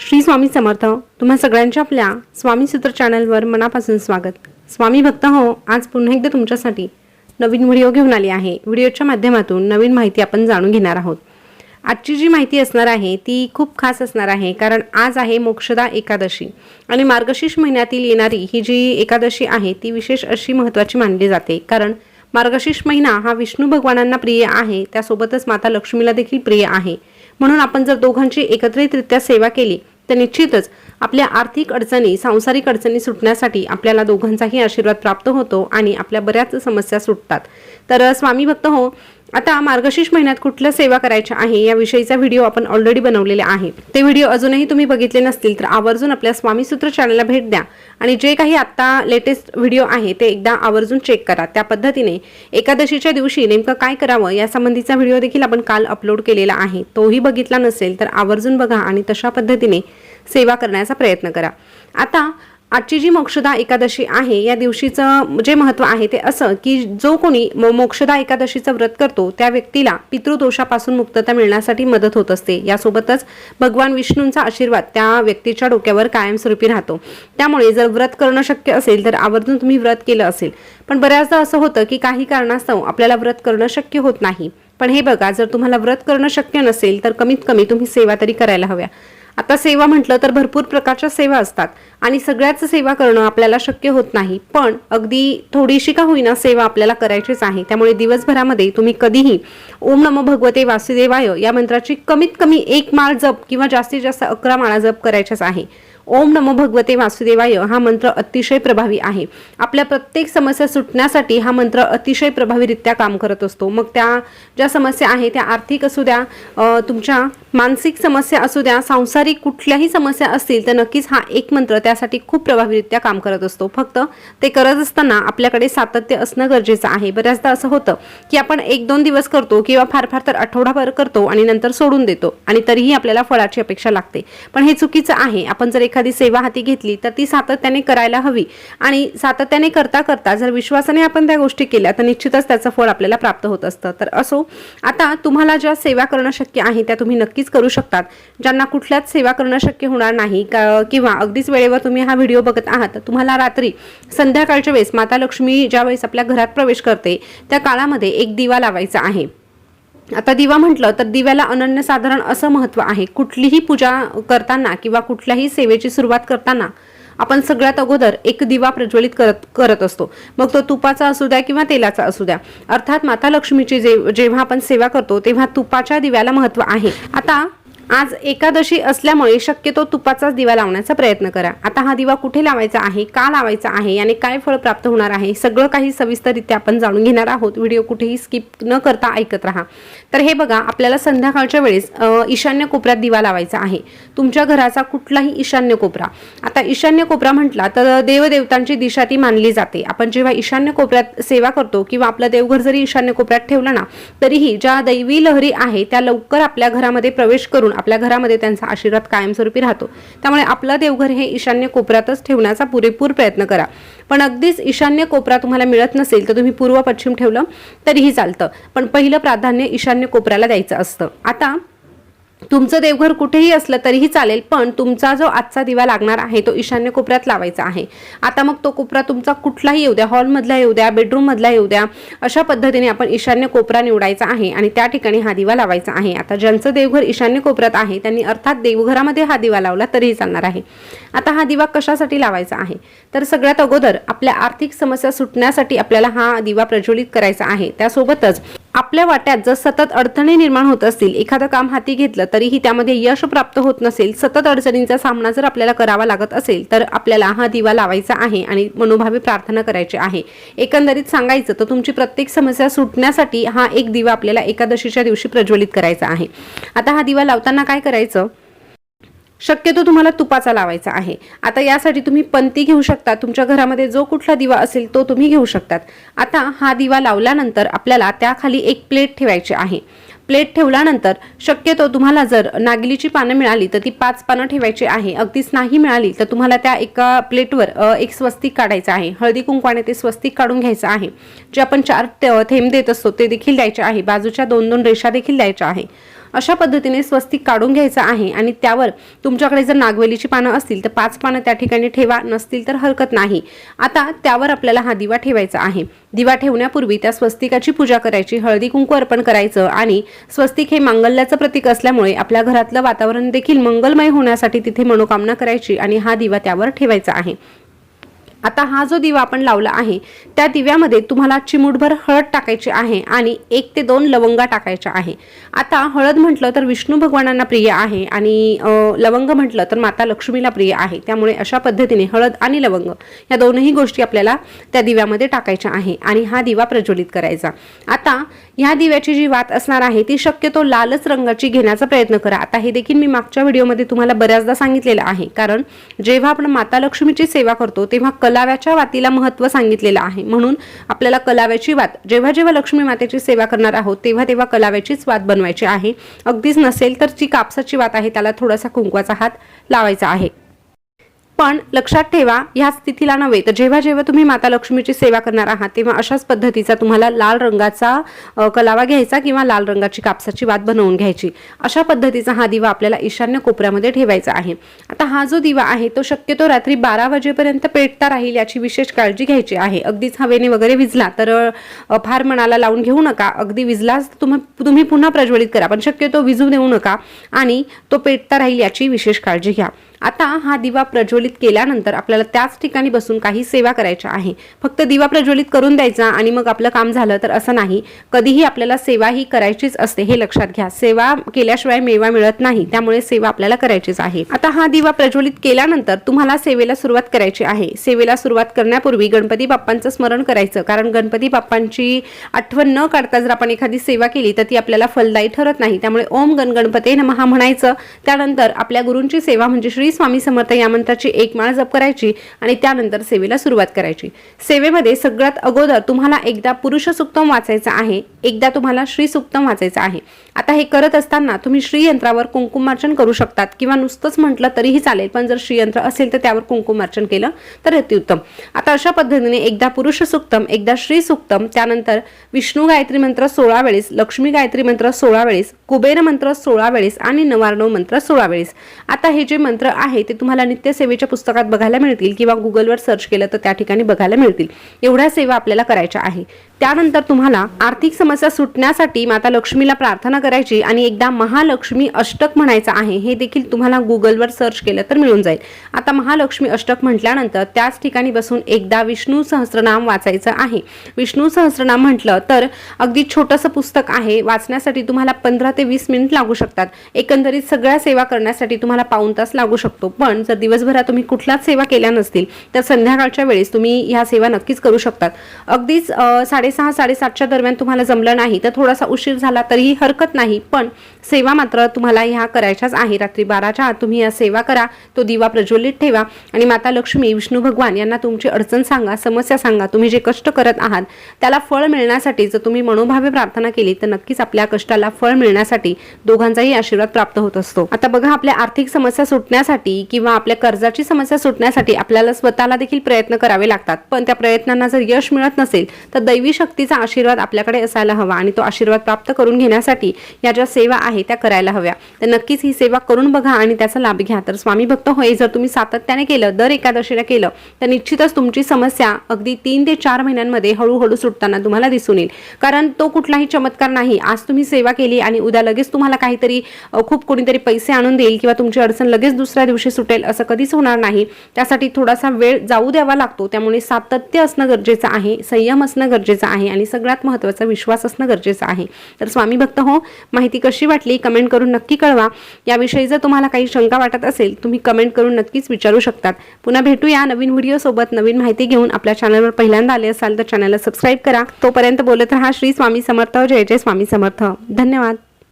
श्री स्वामी समर्थ तुम्हा सगळ्यांच्या आपल्या स्वामी सूत्र चॅनलवर मनापासून स्वागत. स्वामी भक्त हो आज पुन्हा एकदा तुमच्यासाठी नवीन व्हिडिओ घेऊन आली आहे. व्हिडिओच्या माध्यमातून नवीन माहिती आपण जाणून घेणार आहोत. आजची जी माहिती असणार आहे ती खूप खास असणार आहे कारण आज आहे मोक्षदा एकादशी. आणि मार्गशीर्ष महिन्यातील येणारी ही जी एकादशी आहे ती विशेष अशी महत्त्वाची मानली जाते. कारण मार्गशीर्ष महिना हा विष्णू भगवानांना प्रिय आहे त्यासोबतच माता लक्ष्मीला देखील प्रिय आहे. म्हणून आपण जर दोघांची एकत्रितरित्या सेवा केली तर निश्चितच आपल्या आर्थिक अडचणी सांसारिक अडचणी सुटण्यासाठी आपल्याला दोघांचाही आशीर्वाद प्राप्त होतो आणि आपल्या बऱ्याच समस्या सुटतात. तर स्वामी भक्त हो आता मार्गशीर्ष महिन्यात कुठल्या सेवा करायच्या आहे याविषयीचा व्हिडिओ आपण ऑलरेडी बनवलेला आहे. ते व्हिडिओ अजूनही तुम्ही बघितले नसतील तर आवर्जून आपल्या स्वामी सूत्र चॅनलला भेट द्या आणि जे काही आत्ता लेटेस्ट व्हिडिओ आहे ते एकदा आवर्जून चेक करा. त्या पद्धतीने एकादशीच्या दिवशी नेमकं काय करावं यासंबंधीचा व्हिडिओ देखील आपण काल अपलोड केलेला आहे. तोही बघितला नसेल तर आवर्जून बघा आणि तशा पद्धतीने सेवा करण्याचा प्रयत्न करा. आता आजची जी मोक्षदा एकादशी आहे या दिवशीचं जे महत्त्व आहे ते असं की जो कोणी मोक्षदा एकादशीचं व्रत करतो त्या व्यक्तीला पितृदोषापासून मुक्तता मिळण्यासाठी मदत होत असते. यासोबतच भगवान विष्णूंचा आशीर्वाद त्या व्यक्तीच्या डोक्यावर कायमस्वरूपी राहतो. त्यामुळे जर व्रत करणं शक्य असेल तर आवर्जून तुम्ही व्रत केलं असेल. पण बऱ्याचदा असं होतं की काही कारणास्तव आपल्याला व्रत करणं शक्य होत नाही. पण हे बघा जर तुम्हाला व्रत करणं शक्य नसेल तर कमीत कमी तुम्ही सेवा तरी करायला हव्या. आता सेवा म्हटलं तर भरपूर प्रकारच्या सेवा असतात आणि सगळ्याच सेवा करणं आपल्याला शक्य होत नाही. पण अगदी थोडीशी का होईना सेवा आपल्याला करायचीच आहे. त्यामुळे दिवसभरामध्ये तुम्ही कधीही ओम नमो भगवते वासुदेवाय या मंत्राची कमीत कमी एक माळ जप किंवा जास्तीत जास्त अकरा माळा जप करायच्याच आहे. ओम नमो भगवते वासुदेवाय. हा मंत्र अतिशय प्रभावी आहे. आपल्या प्रत्येक समस्या सुटण्यासाठी हा मंत्र अतिशय प्रभावीरित्या काम करत असतो. मग त्या ज्या समस्या आहे त्या आर्थिक असू द्या तुमच्या मानसिक समस्या असू द्या सांसारिक कुठल्याही समस्या असतील तर नक्कीच हा एक मंत्र त्यासाठी खूप प्रभावीरित्या काम करत असतो. फक्त ते करत असताना आपल्याकडे सातत्य असणं गरजेचं आहे. बऱ्याचदा असं होतं की आपण एक दोन दिवस करतो किंवा फार फार तर आठवडाभर करतो आणि नंतर सोडून देतो आणि तरीही आपल्याला फळाची अपेक्षा लागते. पण हे चुकीचं आहे. आपण जर एखादी सेवा हाती घेतली तर ती सातत्याने करायला हवी. आणि सातत्याने करता करता जर विश्वासाने आपण त्या गोष्टी केल्या तर निश्चितच त्याचं फळ आपल्याला प्राप्त होत असतं. तर असो आता तुम्हाला ज्या सेवा करणं शक्य आहे त्या तुम्ही नक्कीच करू शकतात. ज्यांना कुठल्याच सेवा करणं शक्य होणार नाही किंवा अगदीच वेळेवर तुम्ही हा व्हिडिओ बघत आहात तुम्हाला रात्री संध्याकाळच्या वेळेस माता लक्ष्मी ज्या वेळेस आपल्या घरात प्रवेश करते त्या काळामध्ये एक दिवा लावायचा आहे. आता दिवा म्हटलं तर दिव्याला अनन्यसाधारण असं महत्त्व आहे. कुठलीही पूजा करताना किंवा कुठल्याही सेवेची सुरुवात करताना आपण सगळ्यात अगोदर एक दिवा प्रज्वलित करत करत असतो. मग तो तुपाचा असू द्या किंवा तेलाचा असू द्या. अर्थात माता लक्ष्मीची जे जेव्हा आपण सेवा करतो तेव्हा तुपाच्या दिव्याला महत्त्व आहे. आता आज एकादशी असल्यामुळे शक्यतो तुपाचाच दिवा लावण्याचा प्रयत्न करा. आता हा दिवा कुठे लावायचा आहे का लावायचा आहे याने काय फळ प्राप्त होणार आहे सगळं काही सविस्तररित्या आपण जाणून घेणार आहोत. व्हिडिओ कुठेही स्किप न करता ऐकत राहा. तर हे बघा आपल्याला संध्याकाळच्या वेळेस ईशान्य कोपऱ्यात दिवा लावायचा आहे. तुमच्या घराचा कुठलाही ईशान्य कोपरा. आता ईशान्य कोपरा म्हटला तर देवदेवतांची दिशा ती मानली जाते. आपण जेव्हा ईशान्य कोपऱ्यात सेवा करतो किंवा आपलं देवघर जरी ईशान्य कोपऱ्यात ठेवलं ना तरीही ज्या दैवी लहरी आहे त्या लवकर आपल्या घरामध्ये प्रवेश करून आपल्या घरामध्ये त्यांचा आशीर्वाद कायमस्वरूपी राहतो. त्यामुळे आपलं देवघर हे ईशान्य कोपऱ्यातच ठेवण्याचा पुरेपूर प्रयत्न करा. पण अगदीच ईशान्य कोपरा तुम्हाला मिळत नसेल तर तुम्ही पूर्व पश्चिम ठेवलं तरीही चालतं. पण पहिलं प्राधान्य ईशान्य कोपऱ्याला द्यायचं असतं. आता तुमचं देवघर कुठेही असलं तरीही चालेल पण तुमचा जो आजचा दिवा लागणार आहे तो ईशान्य कोपऱ्यात लावायचा आहे. आता मग तो कोपरा तुमचा कुठलाही येऊ द्या हॉलमधला येऊ द्या बेडरूममधला येऊ द्या अशा पद्धतीने आपण ईशान्य कोपरा निवडायचा आहे आणि त्या ठिकाणी हा दिवा लावायचा आहे. आता ज्यांचं देवघर ईशान्य कोपऱ्यात आहे त्यांनी अर्थात देवघरामध्ये हा दिवा लावला तरीही चालणार आहे. आता हा दिवा कशासाठी लावायचा आहे? तर सगळ्यात अगोदर आपल्या आर्थिक समस्या सुटण्यासाठी आपल्याला हा दिवा प्रज्वलित करायचा आहे. त्यासोबतच आपल्या वाट्यात जर सतत अडचणी निर्माण होत असतील एखादं काम हाती घेतलं तरीही त्यामध्ये यश प्राप्त होत नसेल सतत अडचणींचा सामना जर आपल्याला करावा लागत असेल तर आपल्याला हा दिवा लावायचा आहे आणि मनोभावे प्रार्थना करायची आहे. एकंदरीत सांगायचं तर तुमची प्रत्येक समस्या सुटण्यासाठी हा एक दिवा आपल्याला एकादशीच्या दिवशी प्रज्वलित करायचा आहे. आता हा दिवा लावताना काय करायचं? शक्यतो तुम्हाला तुपाचा लावायचा आहे. आता यासाठी तुम्ही पंती घेऊ शकता. तुमच्या घरामध्ये जो कुठला दिवा असेल तो तुम्ही घेऊ शकतात. आता हा दिवा लावल्यानंतर आपल्याला त्याखाली एक प्लेट ठेवायची आहे. प्लेट ठेवल्यानंतर शक्यतो तुम्हाला जर नागिलीची पानं मिळाली तर ती पाच पानं ठेवायची आहे. अगदीच नाही मिळाली तर तुम्हाला त्या एका प्लेटवर एक स्वस्तिक काढायचं आहे. हळदी कुंकवाने ते स्वस्तिक काढून घ्यायचं आहे. जे आपण चार थेंब देत असतो ते देखील द्यायचे आहे. बाजूच्या दोन दोन रेषा देखील द्यायच्या आहे. अशा पद्धतीने स्वस्तिक काढून घ्यायचं आहे आणि त्यावर तुमच्याकडे जर नागवेलीची पानं असतील तर पाच पानं त्या ठिकाणी ठेवा नसतील तर हरकत नाही. आता त्यावर आपल्याला हा दिवा ठेवायचा आहे. दिवा ठेवण्यापूर्वी त्या स्वस्तिकाची पूजा करायची हळदी कुंकू अर्पण करायचं आणि स्वस्तिक हे मांगल्याचं प्रतीक असल्यामुळे आपल्या घरातलं वातावरण देखील मंगलमय होण्यासाठी तिथे मनोकामना करायची आणि हा दिवा त्यावर ठेवायचा आहे. आता हा जो दिवा आपण लावला आहे त्या दिव्यामध्ये तुम्हाला चिमूटभर हळद टाकायची आहे आणि एक ते दोन लवंगा टाकायच्या आहे. आता हळद म्हटलं तर विष्णू भगवानांना प्रिय आहे आणि लवंग म्हटलं तर माता लक्ष्मीला प्रिय आहे. त्यामुळे अशा पद्धतीने हळद आणि लवंग या दोनही गोष्टी आपल्याला त्या दिव्यामध्ये टाकायच्या आहे आणि हा दिवा प्रज्वलित करायचा. आता ह्या दिव्याची जी वात असणार आहे ती शक्यतो लालच रंगाची घेण्याचा प्रयत्न करा. आता हे देखील मी मागच्या व्हिडिओमध्ये तुम्हाला बऱ्याचदा सांगितलेलं आहे. कारण जेव्हा आपण माता लक्ष्मीची सेवा करतो तेव्हा कलाव्याच्या वातीला महत्त्व सांगितलेलं आहे. म्हणून आपल्याला कलाव्याची वात जेव्हा जेव्हा लक्ष्मी मातेची सेवा करणार आहोत तेव्हा तेव्हा कलाव्याचीच वात बनवायची आहे. अगदीच नसेल तर जी कापसाची वात आहे त्याला थोडासा कुंकवाचा हात लावायचा आहे. पण लक्षात ठेवा ह्या स्थितीला नव्हे. तर जेव्हा जेव्हा तुम्ही माता लक्ष्मीची सेवा करणार आहात तेव्हा अशाच पद्धतीचा तुम्हाला लाल रंगाचा कलावा घ्यायचा किंवा लाल रंगाची कापसाची वात बनवून घ्यायची. अशा पद्धतीचा हा दिवा आपल्याला ईशान्य कोपऱ्यामध्ये ठेवायचा आहे. आता हा जो दिवा आहे तो शक्यतो रात्री बारा वाजेपर्यंत पेटता राहील याची विशेष काळजी घ्यायची आहे. अगदीच हवेने वगैरे विजला तर फार मनाला लावून घेऊ नका. अगदी विजलाच तुम्ही तुम्ही पुन्हा प्रज्वलित करा पण शक्यतो विजू देऊ नका आणि तो पेटता राहील याची विशेष काळजी घ्या. आता हा दिवा प्रज्वलित केल्यानंतर आपल्याला त्याच ठिकाणी बसून काही सेवा करायच्या आहे. फक्त दिवा प्रज्वलित करून द्यायचा आणि मग आपलं काम झालं तर असं नाही. कधीही आपल्याला सेवा ही करायचीच असते हे लक्षात घ्या. सेवा केल्याशिवाय मेवा मिळत नाही त्यामुळे सेवा आपल्याला करायचीच आहे. आता हा दिवा प्रज्वलित केल्यानंतर तुम्हाला सेवेला सुरुवात करायची आहे. सेवेला सुरुवात करण्यापूर्वी गणपती बाप्पांचं स्मरण करायचं कारण गणपती बाप्पांची आठवण न काढता जर आपण एखादी सेवा केली तर ती आपल्याला फलदायी ठरत नाही. त्यामुळे ओम गण गणपते नमः म्हणायचं. त्यानंतर आपल्या गुरूंची सेवा म्हणजे श्री स्वामी समर्थ या मंत्राची एक माळ जप करायची आणि त्यानंतर सेवेला सुरुवात करायची. सेवेमध्ये सगळ्यात अगोदर तुम्हाला एकदा पुरुष सुक्तम वाचायचं आहे एकदा तुम्हाला श्री सुक्तम वाचायचं आहे. आता हे करत असताना तुम्ही श्रीयंत्रावर कुंकुमार्चन करू शकतात किंवा नुसतंच म्हटलं तरीही चालेल पण जर श्रीयंत्र असेल तर त्यावर कुंकुमार्चन केलं तर अतिउत्तम आता अशा पद्धतीने एकदा पुरुष सुक्तम एकदा श्री सुक्तम त्यानंतर विष्णू गायत्री मंत्र सोळा वेळेस लक्ष्मी गायत्री मंत्र सोळा वेळेस कुबेर मंत्र सोळा वेळेस आणि नवार्णव मंत्र सोळा वेळेस. आता हे जे मंत्र आहे ते तुम्हाला नित्यसेवेच्या पुस्तकात बघायला मिळतील किंवा गुगलवर सर्च केलं तर त्या ठिकाणी बघायला मिळतील. एवढ्या सेवा आपल्याला करायच्या आहे. त्यानंतर तुम्हाला आर्थिक समस्या सुटण्यासाठी माता लक्ष्मीला प्रार्थना करायची आणि एकदा महालक्ष्मी अष्टक म्हणायचं आहे हे देखील तुम्हाला गुगलवर सर्च केलं तर मिळून जाईल. आता महालक्ष्मी अष्टक म्हटल्यानंतर त्याच ठिकाणी बसून एकदा विष्णू सहस्रनाम वाचायचं आहे. विष्णू सहस्रनाम म्हटलं तर अगदी छोटंसं पुस्तक आहे वाचण्यासाठी तुम्हाला पंधरा ते वीस मिनिट लागू शकतात. एकंदरीत सगळ्या सेवा करण्यासाठी तुम्हाला पाऊण तास लागू शकतो. पण जर दिवसभरात तुम्ही कुठल्याच सेवा केल्या नसतील तर संध्याकाळच्या वेळेस तुम्ही ह्या सेवा नक्कीच करू शकतात. अगदीच साडे साडेसहा साडेसातच्या दरम्यान तुम्हाला जमलं नाही तर थोडासा उशीर झाला तरीही हरकत नाही. पण सेवा मात्र तुम्हाला ह्या करायच्याच आहे. रात्री बाराच्या आत तुम्ही या सेवा करा. तो दिवा प्रज्वलित ठेवा. आणि माता लक्ष्मी विष्णू भगवान यांना तुमची अडचण सांगा समस्या सांगा. तुम्ही जे कष्ट करत आहात त्याला फळ मिळण्यासाठी जर तुम्ही मनोभावे प्रार्थना केली तर नक्कीच आपल्या कष्टाला फळ मिळण्यासाठी दोघांचाही आशीर्वाद प्राप्त होत असतो. आता बघा आपल्या आर्थिक समस्या सुटण्यासाठी किंवा आपल्या कर्जाची समस्या सुटण्यासाठी आपल्याला स्वतःला देखील प्रयत्न करावे लागतात. पण त्या प्रयत्नांना जर यश मिळत नसेल तर दैवी शक्तीचा आशीर्वाद आपल्याकडे असायला हवा. आणि तो आशीर्वाद प्राप्त करून घेण्यासाठी या ज्या सेवा आहे त्या करायला हव्या. तर नक्कीच ही सेवा करून बघा आणि त्याचा लाभ घ्या. तर स्वामी भक्त होय जर तुम्ही सातत्याने केलं दर एकादशीला केलं तर निश्चितच तुमची समस्या अगदी तीन ते चार महिन्यांमध्ये हळूहळू सुटताना तुम्हाला दिसून येईल. कारण तो कुठलाही चमत्कार नाही. आज तुम्ही सेवा केली आणि उद्या लगेच तुम्हाला काहीतरी खूप कोणीतरी पैसे आणून देईल किंवा तुमची अडचण लगेच दुसऱ्या दिवशी सुटेल असं कधीच होणार नाही. त्यासाठी थोडासा वेळ जाऊ द्यावा लागतो. त्यामुळे सातत्य असणं गरजेचं आहे संयम असणं गरजेचं आहे आणि सगळ्यात महत्त्वाचा विश्वास असणं गरजेचं आहे. तर स्वामी भक्त हो माहिती कशी वाटली? कमेंट करून नक्की कळवा. याविषयी जर तुम्हाला काही शंका वाटत असेल तुम्ही कमेंट करून नक्कीच विचारू शकतात. पुन्हा भेटूया नवीन व्हिडिओसोबत नवीन माहिती घेऊन. आपल्या चॅनलवर पहिल्यांदा आले असाल तर चॅनलला सबस्क्राईब करा. तोपर्यंत बोलत राहा श्री स्वामी समर्थ. जय जय स्वामी समर्थ. धन्यवाद.